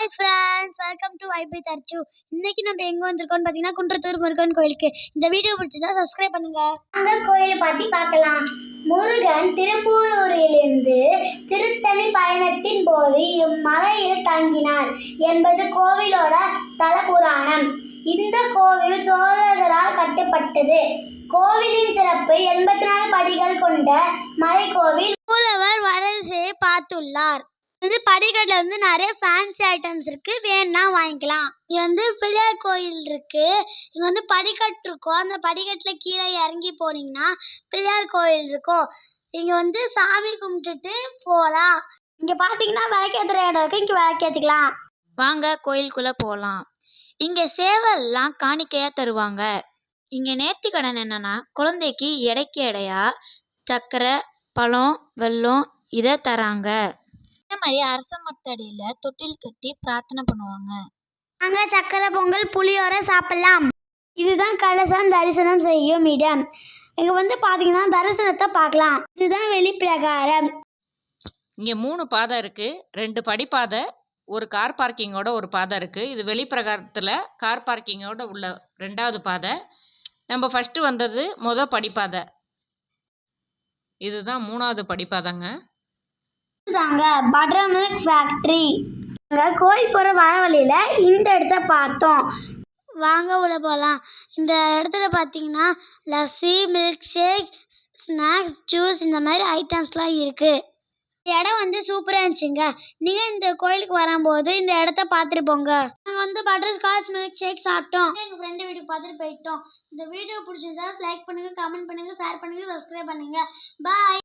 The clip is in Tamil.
Hi friends welcome to IP தர்ச்சு இன்னைக்கு நம்ம எங்கே வந்திருக்கோம்னு பார்த்தீங்கன்னா குன்றத்தூர் முருகன் கோயிலுக்கு. இந்த வீடியோ பிடிச்சதா சப்ஸ்கிரைப் பண்ணுங்க. அந்த கோயிலை பற்றி பார்க்கலாம். முருகன் திருப்பூரூரிலிருந்து திருத்தணி பயணத்தின் போது இம்மலையில் தங்கினார் என்பது கோவிலோட தல புராணம் இந்த கோவில் சோழர்களால் கட்டப்பட்டது. கோவிலின் சிறப்பு எண்பத்தி நாலு படிகள் கொண்ட மலைக்கோவில் மூலவர் வரிசையை பார்த்துள்ளார். வந்து படிக்கட்டில் வந்து நிறைய ஃபேன்சி ஐட்டம்ஸ் இருக்கு. வேணும்னா வாங்கிக்கலாம். இங்கே வந்து பிள்ளையார் கோயில் இருக்கு. இங்கே வந்து படிக்கட்டு இருக்கும். அந்த படிக்கட்டில் கீழே இறங்கி போனீங்கன்னா பிள்ளையார் கோயில் இருக்கும். இங்கே வந்து சாமி கும்பிட்டுட்டு போகலாம் இங்கே பார்த்தீங்கன்னா விளக்கேத்துற இடம் இருக்கு. இங்கே விளக்கேற்றிக்கலாம் வாங்க கோயிலுக்குள்ளே போகலாம் இங்கே சேவல்லாம் காணிக்கையாக தருவாங்க. இங்க நேர்த்திக்கடன் என்னன்னா குழந்தைக்கு எடைக்கு எடையாக சர்க்கரை பழம் வெல்லம் இதை தராங்க. அதே மாதிரி அரச மரத்தடியில தொட்டில் கட்டி பிரார்த்தனை பண்ணுவாங்க. அங்க சக்கரை பொங்கல் புளியோரை சாப்பிடலாம். இதுதான் கலசம் தரிசனம் செய்யும் இடம். இங்க வந்து பாத்தீங்கன்னா தரிசனத்தை பார்க்கலாம். இதுதான் வெளிப்பிரகாரம். இங்கே மூணு பாதை இருக்குது ரெண்டு படிப்பாதை ஒரு கார் பார்க்கிங்கோட ஒரு பாதை இருக்குது இது வெளிப்பிரகாரத்தில் கார் பார்க்கிங்கோட உள்ள ரெண்டாவது பாதை. நம்ம ஃபஸ்ட்டு வந்தது முத படிப்பாதை. இதுதான் மூணாவது படிப்பாதைங்க. தாங்க. பட்டர் மில்க் ஃபேக்ட்ரி நாங்கள் கோயில் போகிற வர வழியில இந்த இடத்த பார்த்தோம். வாங்க உள்ள போகலாம் இந்த இடத்துல பார்த்தீங்கன்னா lassi milk shake snacks juice இந்த மாதிரி ஐட்டம்ஸ்லாம் இருக்கு. இந்த இடம் வந்து சூப்பராக இருந்துச்சுங்க. நீங்கள் இந்த கோயிலுக்கு வரும்போது இந்த இடத்த பார்த்துட்டு போங்க. நாங்கள் வந்து பட்டர் ஸ்காட்ச் மில்க் ஷேக் சாப்பிட்டோம். எங்கள் ஃப்ரெண்டு வீட்டுக்கு பார்த்துட்டு போயிட்டோம். இந்த வீடியோ பிடிச்சிருந்தா லைக் பண்ணுங்கள் கமெண்ட் பண்ணுங்கள் ஷேர் பண்ணுங்கள் சப்ஸ்கிரைப் பண்ணுங்கள் பாய்